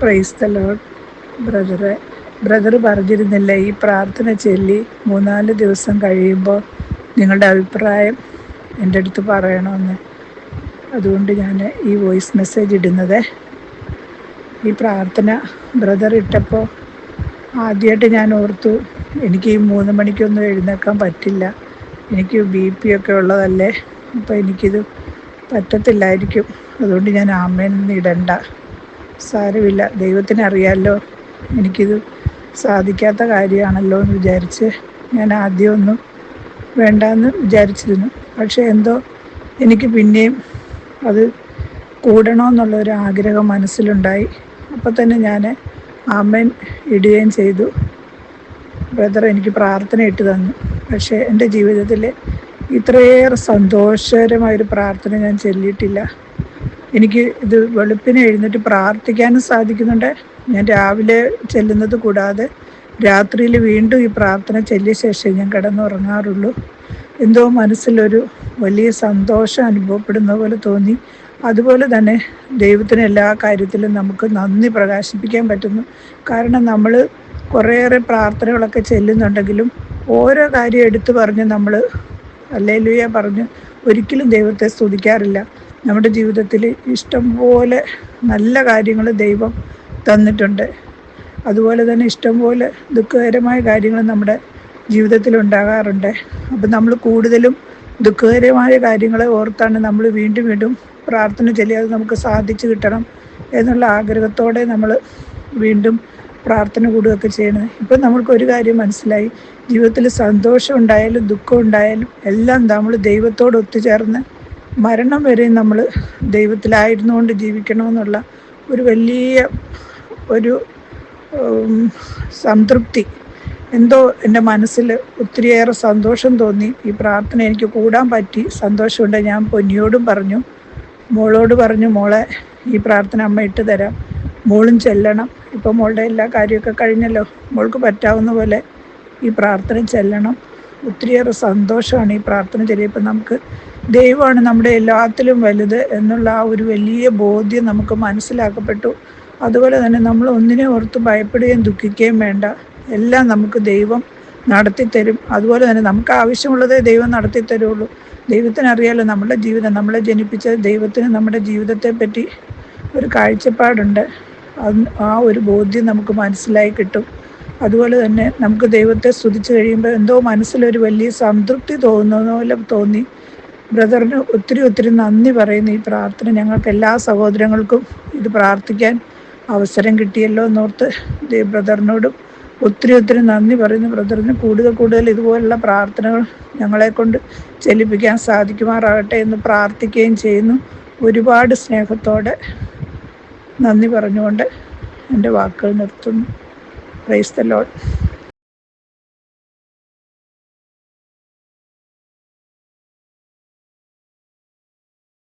Price the load ബ്രദറെ brother പറഞ്ഞിരുന്നില്ല ഈ പ്രാർത്ഥന ചൊല്ലി മൂന്നാൽ ദിവസം കഴിയുമ്പോൾ നിങ്ങളുടെ അഭിപ്രായം എന്റെ അടുത്ത് പറയണമെന്ന്. അതുകൊണ്ട് ഞാൻ ഈ വോയിസ് മെസ്സേജ് ഇടുന്നത്. ഈ പ്രാർത്ഥന ബ്രദർ ഇട്ടപ്പോൾ ആദ്യമായിട്ട് ഞാൻ ഓർത്തു എനിക്ക് ഈ മൂന്ന് മണിക്കൊന്നും എഴുന്നേക്കാൻ പറ്റില്ല. എനിക്ക് ബി പി ഒക്കെ ഉള്ളതല്ലേ അപ്പോൾ എനിക്കിത് പറ്റത്തില്ലായിരിക്കും. അതുകൊണ്ട് ഞാൻ ആമേനൊന്നും ഇടണ്ട. സാരമില്ല. ദൈവത്തിന് അറിയാമല്ലോ എനിക്കിത് സാധിക്കാത്ത കാര്യമാണല്ലോ എന്ന് വിചാരിച്ച് ഞാൻ ആദ്യമൊന്നും വേണ്ടാന്ന് വിചാരിച്ചിരുന്നു. പക്ഷേ എന്തോ എനിക്ക് പിന്നെയും അത് കൂടണമെന്നുള്ളൊരു ആഗ്രഹം മനസ്സിലുണ്ടായി. അപ്പോൾ തന്നെ ഞാൻ ആമേൻ ഇടുകയും ചെയ്തു. ബ്രദർ എനിക്ക് പ്രാർത്ഥന ഇട്ട് തന്നു. പക്ഷേ എന്റെ ജീവിതത്തിൽ ഇത്രയേറെ സന്തോഷകരമായൊരു പ്രാർത്ഥന ഞാൻ ചൊല്ലിയിട്ടില്ല. എനിക്ക് ഇത് വെളുപ്പിനെ എഴുന്നേറ്റ് പ്രാർത്ഥിക്കാനും സാധിക്കുന്നുണ്ട്. ഞാൻ രാവിലെ ചെല്ലുന്നത് കൂടാതെ രാത്രിയിൽ വീണ്ടും ഈ പ്രാർത്ഥന ചെല്ലിയ ശേഷം ഞാൻ കിടന്നുറങ്ങാറുള്ളൂ. എന്തോ മനസ്സിലൊരു വലിയ സന്തോഷം അനുഭവപ്പെടുന്ന പോലെ തോന്നി. അതുപോലെ തന്നെ ദൈവത്തിന് എല്ലാ കാര്യത്തിലും നമുക്ക് നന്ദി പ്രകാശിപ്പിക്കാൻ പറ്റുന്നു. കാരണം നമ്മൾ കുറേയേറെ പ്രാർത്ഥനകളൊക്കെ ചെല്ലുന്നുണ്ടെങ്കിലും ഓരോ കാര്യം എടുത്തു പറഞ്ഞ് നമ്മൾ അല്ലേലുയ പറഞ്ഞ് ഒരിക്കലും ദൈവത്തെ സ്തുതിക്കാറില്ല. നമ്മുടെ ജീവിതത്തിൽ ഇഷ്ടംപോലെ നല്ല കാര്യങ്ങൾ ദൈവം തന്നിട്ടുണ്ട്. അതുപോലെ തന്നെ ഇഷ്ടംപോലെ ദുഃഖകരമായ കാര്യങ്ങൾ നമ്മുടെ ജീവിതത്തിൽ ഉണ്ടാകാറുണ്ട്. അപ്പം നമ്മൾ കൂടുതലും ദുഃഖകരമായ കാര്യങ്ങളെ ഓർത്താണ് നമ്മൾ വീണ്ടും വീണ്ടും പ്രാർത്ഥന ചൊല്ലിയത് നമുക്ക് സാധിച്ചു കിട്ടണം എന്നുള്ള ആഗ്രഹത്തോടെ നമ്മൾ വീണ്ടും പ്രാർത്ഥന കൂടുകയൊക്കെ ചെയ്യണത്. ഇപ്പം നമ്മൾക്ക് ഒരു കാര്യം മനസ്സിലായി. ജീവിതത്തിൽ സന്തോഷം ഉണ്ടായാലും ദുഃഖം ഉണ്ടായാലും എല്ലാം നമ്മൾ ദൈവത്തോട് ഒത്തുചേർന്ന് മരണം വരെ നമ്മൾ ദൈവത്തിലായിരുന്നുകൊണ്ട് ജീവിക്കണമെന്നുള്ള ഒരു വലിയ ഒരു സംതൃപ്തി. എന്തോ എന്റെ മനസ്സിൽ ഒത്തിരിയേറെ സന്തോഷം തോന്നി. ഈ പ്രാർത്ഥന എനിക്ക് കൂടാൻ പറ്റി. സന്തോഷമുണ്ട്. ഞാൻ പൊന്നിയോടും പറഞ്ഞു. മോളോട് പറഞ്ഞു മോളെ ഈ പ്രാർത്ഥന അമ്മ ഇട്ട് തരാം. മോളും ചെല്ലണം. ഇപ്പോൾ മോളുടെ എല്ലാ കാര്യമൊക്കെ കഴിഞ്ഞല്ലോ. മോൾക്ക് പറ്റാവുന്ന പോലെ ഈ പ്രാർത്ഥന ചെല്ലണം. ഒത്തിരിയേറെ സന്തോഷമാണ് ഈ പ്രാർത്ഥന ചെല്ലിയപ്പോൾ നമുക്ക് ദൈവമാണ് നമ്മുടെ എല്ലാത്തിലും വലുത് എന്നുള്ള ആ ഒരു വലിയ ബോധ്യം നമുക്ക് മനസ്സിലാക്കപ്പെട്ടു. അതുപോലെ തന്നെ നമ്മൾ ഒന്നിനെ ഓർത്ത് ഭയപ്പെടുകയും ദുഃഖിക്കുകയും വേണ്ട. എല്ലാം നമുക്ക് ദൈവം നടത്തിത്തരും. അതുപോലെ തന്നെ നമുക്ക് ആവശ്യമുള്ളതേ ദൈവം നടത്തി തരുള്ളൂ ദൈവത്തിനറിയാലോ നമ്മുടെ ജീവിതം നമ്മളെ ജനിപ്പിച്ച ദൈവത്തിന് നമ്മുടെ ജീവിതത്തെ പറ്റി ഒരു കാഴ്ചപ്പാടുണ്ട്. ആ ഒരു ബോധ്യം നമുക്ക് മനസ്സിലായി കിട്ടും. അതുപോലെ തന്നെ നമുക്ക് ദൈവത്തെ സ്തുതിച്ച് കഴിയുമ്പോൾ എന്തോ മനസ്സിലൊരു വലിയ സംതൃപ്തി തോന്നുന്ന പോലെ തോന്നി. ബ്രദറിന് ഒത്തിരി ഒത്തിരി നന്ദി പറയുന്നു ഈ പ്രാർത്ഥന. ഞങ്ങൾക്ക് എല്ലാ സഹോദരങ്ങൾക്കും ഇത് പ്രാർത്ഥിക്കാൻ അവസരം കിട്ടിയല്ലോ എന്നോർത്ത് ബ്രദറിനോടും ഒത്തിരി ഒത്തിരി നന്ദി പറയുന്നു. ബ്രദറിന് കൂടുതൽ കൂടുതൽ ഇതുപോലുള്ള പ്രാർത്ഥനകൾ ഞങ്ങളെ കൊണ്ട് ചലിപ്പിക്കാൻ സാധിക്കുമാറാകട്ടെ എന്ന് പ്രാർത്ഥിക്കുകയും ചെയ്യുന്നു. ഒരുപാട് സ്നേഹത്തോടെ നന്ദി പറഞ്ഞുകൊണ്ട് എന്റെ വാക്കുകൾ നിർത്തുന്നു. Price load